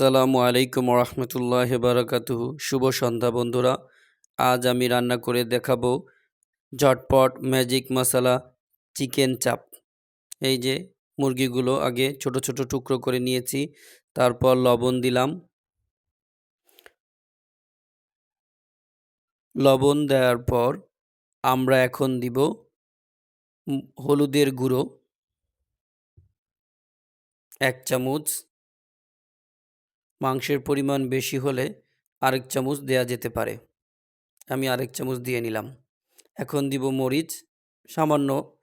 আসসালামু আলাইকুম রহমতুল্লাহ বারাকাতুহু। শুভ সন্ধ্যা বন্ধুরা, আজ আমি রান্না করে দেখাবো ঝটপট ম্যাজিক মশলা চিকেন চাপ এই যে মুরগিগুলো আগে ছোট ছোট টুকরো করে নিয়েছি, তারপর লবণ দিলাম। লবণ দেওয়ার পর আমরা এখন দিব হলুদের গুঁড়ো, এক চামচ মাংসের পরিমাণ বেশি হলে আরেক চামচ দেয়া যেতে পারে। আমি আরেক চামচ দিয়ে নিলাম। এখন দিব মরিচ, সামান্য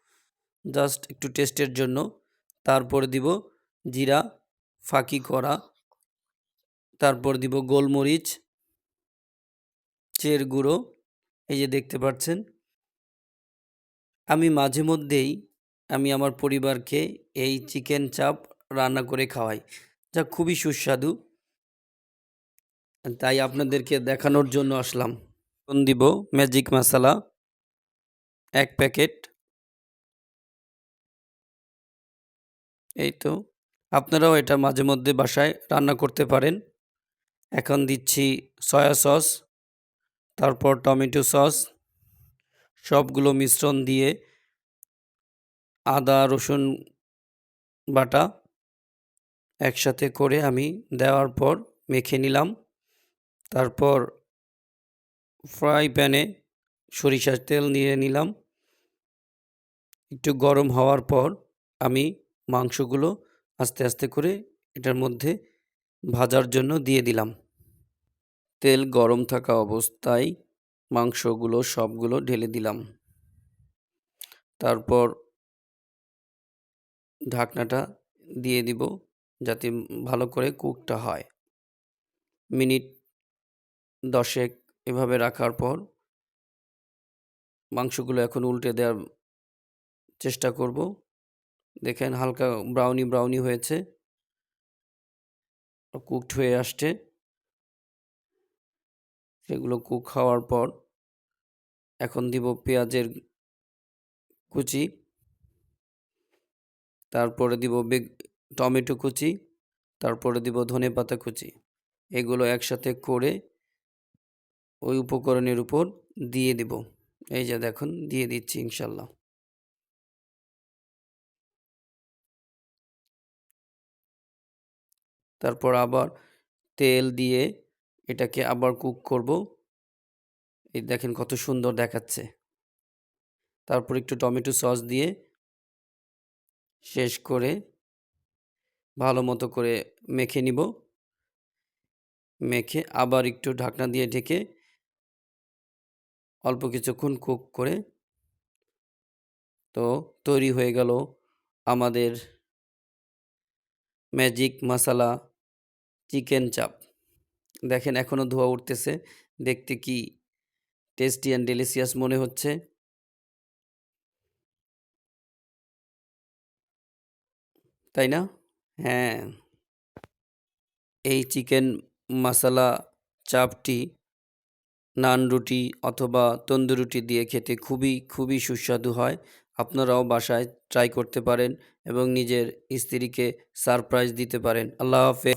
জাস্ট একটু টেস্টের জন্য। তারপর দিব জিরা, ফাঁকি করা। তারপর দিব গোলমরিচ, চের গুঁড়ো। এই যে দেখতে পাচ্ছেন। আমি মাঝে মধ্যেই আমি আমার পরিবারকে এই চিকেন চাপ রান্না করে খাওয়াই। যা খুবই সুস্বাদু। তাই আপনাদেরকে দেখানোর জন্য আসলাম। ফোন দিব ম্যাজিক মশলা এক প্যাকেট এই তো, আপনারাও এটা মাঝে মধ্যে বাসায় রান্না করতে পারেন। এখন দিচ্ছি সয়া সস তারপর টমেটো সস সবগুলো মিশ্রণ দিয়ে আদা, রসুন বাটা একসাথে করে আমি দেওয়ার পর মেখে নিলাম। তারপর ফ্রাই প্যানে সরিষার তেল নিয়ে নিলাম। একটু গরম হওয়ার পর আমি মাংসগুলো আস্তে আস্তে করে এটার মধ্যে ভাজার জন্য দিয়ে দিলাম। তেল গরম থাকা অবস্থায় মাংসগুলো সবগুলো ঢেলে দিলাম। তারপর ঢাকনাটা দিয়ে দিব যাতে ভালো করে কুকটা হয়। মিনিট দশেক এভাবে রাখার পর মাংসগুলো এখন উল্টে দেওয়ার চেষ্টা করব। দেখেন হালকা ব্রাউনি ব্রাউনি হয়েছে। কুকড হয়ে আসছে। সেগুলো কুক খাওয়ার পর এখন দিব পেঁয়াজের কুচি। তারপরে দিব বেগ টমেটো কুচি। তারপরে দিব ধনে পাতা কুচি। এগুলো একসাথে করে ওই উপকরণের উপর দিয়ে দিব। এই যে দেখুন, দিয়ে দিচ্ছি ইনশাল্লাহ। তারপর আবার তেল দিয়ে এটাকে আবার কুক করব। এই দেখেন কত সুন্দর দেখাচ্ছে। তারপর একটু টমেটো সস দিয়ে শেষ করে ভালো মতো করে মেখে নিব। মেখে আবার একটু ঢাকনা দিয়ে ঢেকে অল্প কিছুক্ষণ কুক করে তো তৈরি হয়ে গেল আমাদের ম্যাজিক মশালা চিকেন চাপ দেখেন এখনও ধোয়া উঠতেছে, দেখতে কি টেস্টি অ্যান্ড ডেলিসিয়াস মনে হচ্ছে। তাই না? হ্যাঁ। এই চিকেন মশালা চাপটি নান রুটি অথবা তন্দুরুটি দিয়ে খেতে খুবই খুবই সুস্বাদু হয়। আপনারাও বাসায় ট্রাই করতে পারেন এবং নিজের স্ত্রীকে সারপ্রাইজ দিতে পারেন। আল্লাহ হাফেজ।